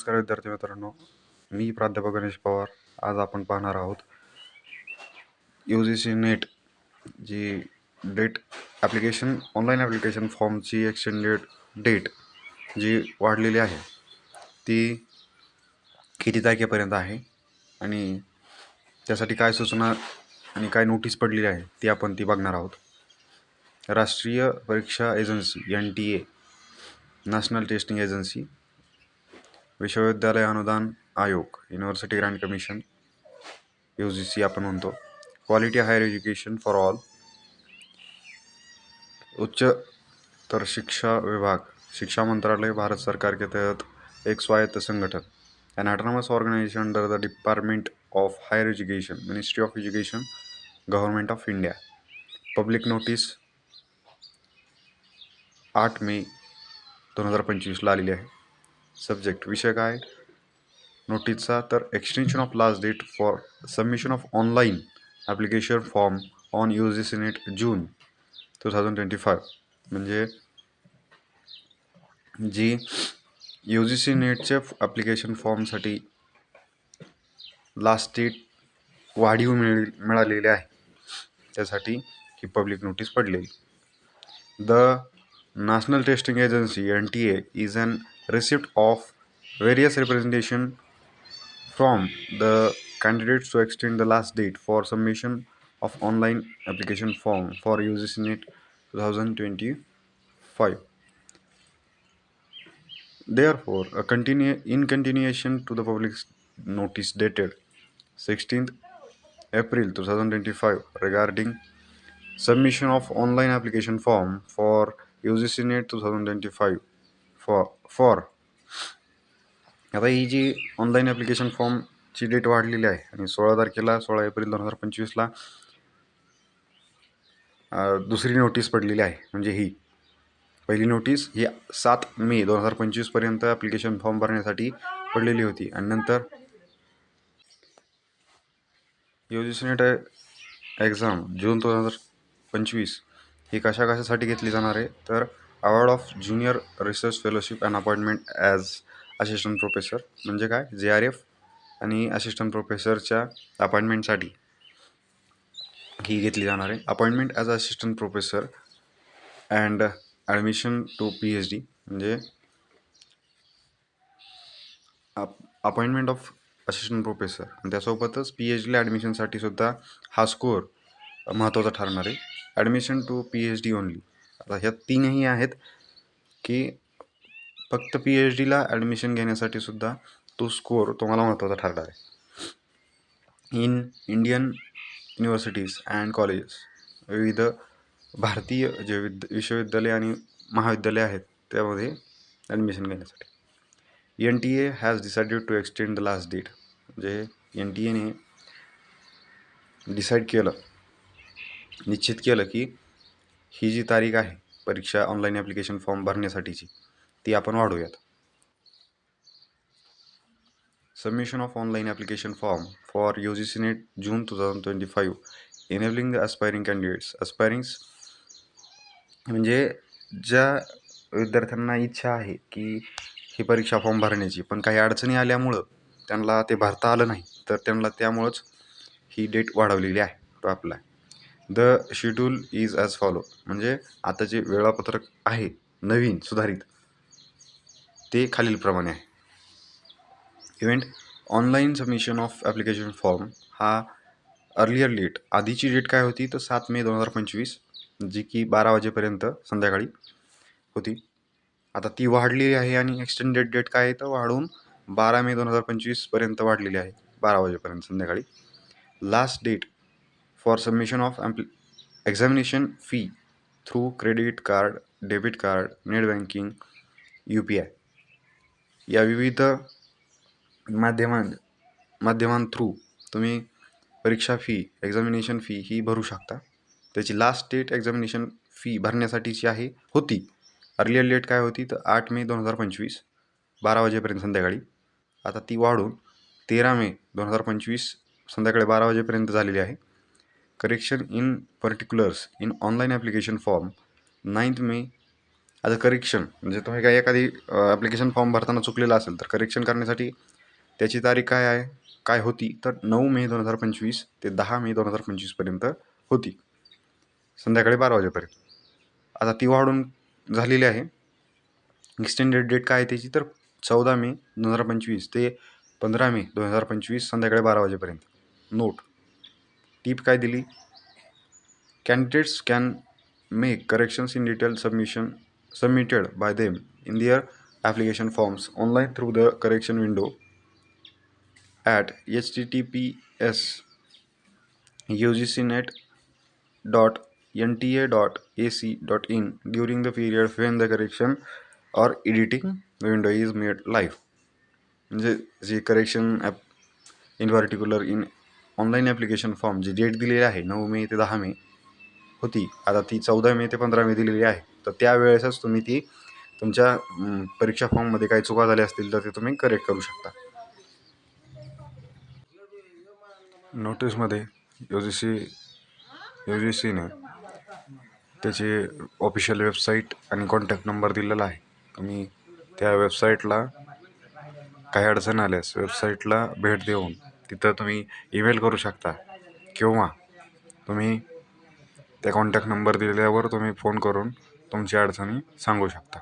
नमस्कार विद्यार्थी मित्रांनो मी प्राध्यापक गणेश पवार. आज आपण पाहणार आहोत यू जी सी नेट जी डेट ॲप्लिकेशन ऑनलाईन ॲप्लिकेशन फॉर्मची एक्सटेंडेड डेट जी वाढलेली आहे ती किती तारखेपर्यंत आहे आणि त्यासाठी काय सूचना आणि काय नोटीस पडलेली आहे ती आपण ती बघणार आहोत. राष्ट्रीय परीक्षा agency N T A national testing agency विश्वविद्यालय अनुदान आयोग university grand commission U G C आपण म्हणतो. Quality higher education for all उच्च तर शिक्षा विभाग शिक्षा मंत्रालय भारत सरकार के तहत एक स्वायत्त संगठन an autonomous organisation under the department of higher education ministry of education government of India public notice आठ मे दोन हजार पंचवीसला आलेली आहे. सब्जेक्ट विषय काय? नोटीसचा तर extension of last date for submission of online application form on U G C net June two thousand twenty five म्हणजे जी यू जी सी नेटच्या ॲप्लिकेशन फॉर्मसाठी लास्ट डेट वाढीव मिळ मिळालेली आहे. त्यासाठी ही पब्लिक नोटीस पडलेली. The national testing agency N T A is an receipt of various representation from the candidates to extend the last date for submission of online application form for UGC NET 2025. Therefore, a continue, in continuation to the public notice dated 16th April 2025 regarding submission of online application form for UGC NET 2025 for for आता ही जी online application फॉर्मची date वाढलेली आहे आणि सोळा तारखेला सोळा एप्रिल दोन हजार पंचवीसला दुसरी नोटीस पडलेली आहे म्हणजे ही. पहिली नोटीस ही सात मे दोन हजार पंचवीसपर्यंत ॲप्लिकेशन फॉर्म भरण्यासाठी पडलेली होती आणि नंतर यू सी नेट एक्झाम जून दोन हजार पंचवीस ही कशा कशासाठी घेतली जाणार आहे तर award of junior research fellowship and appointment as assistant professor म्हणजे काय? जे आर एफ आणि असिस्टंट प्रोफेसरच्या अपॉइंटमेंटसाठी ही घेतली जाणार आहे. Appointment as assistant professor and admission to P H D म्हणजे अपॉइंटमेंट ऑफ असिस्टंट प्रोफेसर आणि त्यासोबतच पी एच डीला ॲडमिशनसाठी सुद्धा हा स्कोअर महत्त्वाचा ठरणार आहे. Admission to P H D only शकता ह्या तीनही आहेत की फक्त पी एच डीला ॲडमिशन घेण्यासाठी सुद्धा तो स्कोअर तुम्हाला महत्त्वाचा ठरणार आहे. In Indian universities and colleges विविध भारतीय जे विद विश्वविद्यालय आणि महाविद्यालय आहेत त्यामध्ये ॲडमिशन घेण्यासाठी. N T A has decided to extend the last date म्हणजे एन टी एने डिसाईड केलं निश्चित केलं की ही जी तारीख आहे परीक्षा ऑनलाईन ॲप्लिकेशन फॉर्म भरण्यासाठीची ती आपण वाढवूयात submission of online application form for U G C net June two thousand twenty five enabling the aspiring candidates aspirings म्हणजे ज्या विद्यार्थ्यांना इच्छा आहे की ही परीक्षा फॉर्म भरण्याची पण काही अडचणी आल्यामुळं त्यांना ते भरता आलं नाही तर त्यांना त्यामुळंच ही डेट वाढवलेली आहे to apply the schedule is as follow म्हणजे आता जे वेळापत्रक आहे नवीन सुधारित. ते खालीलप्रमाणे आहे. Event online submission of application form हा अर्लियर डेट आधीची डेट काय होती? तर सात मे दोन हजार पंचवीस जी की बारा वाजेपर्यंत संध्याकाळी होती. आता ती वाढलेली आहे आणि एक्सटेंडेड डेट काय आहे? तर वाढून बारा मे दोन हजार पंचवीसपर्यंत वाढलेली आहे बारा वाजेपर्यंत संध्याकाळी. Last date for submission of ampli examination fee through credit card debit card net banking U P I या विविध माध्यमां माध्यमांथ्रू तुम्ही परीक्षा फी एक्झामिनेशन फी ही भरू शकता. त्याची लास्ट डेट एक्झामिनेशन फी भरण्यासाठीची आहे होती. अर्लियर डेट काय होती? तर आठ मे दोन हजार पंचवीस बारा वाजेपर्यंत संध्याकाळी. आता ती वाढून तेरा मे दोन हजार पंचवीस संध्याकाळी बारा वाजेपर्यंत झालेली आहे. Correction in particulars in online application form ninth May आता करेक्शन म्हणजे तुम्ही काही एखादी ॲप्लिकेशन फॉर्म भरताना चुकलेला असेल तर करेक्शन करण्यासाठी त्याची तारीख काय आहे काय होती तर नऊ मे दोन हजार पंचवीस ते दहा मे दोन हजार पंचवीसपर्यंत होती. संध्याकाळी बारा वाजेपर्यंत. आता ती वाढून झालेली आहे. एक्सटेंडेड डेट काय आहे त्याची तर चौदा मे दोन हजार पंचवीस ते पंधरा मे दोन हजार पंचवीस संध्याकाळी बारा वाजेपर्यंत. नोट टीप काय दिली candidates can make corrections in detail submission submitted by them in their application forms online through the correction window at H T T P S U G C net dot nta dot ac dot in during the period when the correction or editing window is made live म्हणजे जे correction app in particular in online application form G date दिलेली आहे नऊ मे ते दहा मे होती. आता ती चौदा मे ते पंधरा मे दिलेली आहे. तर त्यावेळेसच तुम्ही ती तुमच्या परीक्षा फॉर्ममध्ये काही चुका झाल्या असतील तर ते तुम्ही करेक्ट करू शकता. नोटीसमध्ये U G C U G सीने त्याची ऑफिशियल वेबसाईट आणि कॉन्टॅक्ट नंबर दिलेला आहे. तुम्ही त्या वेबसाईटला काही अडचण आल्यास वेबसाईटला भेट देऊन तिथं तुम्ही ईमेल करू शकता किंवा तुम्ही त्या कॉन्टॅक्ट नंबर दिलेल्यावर तुम्ही फोन करून तुमची अडचणी सांगू शकता.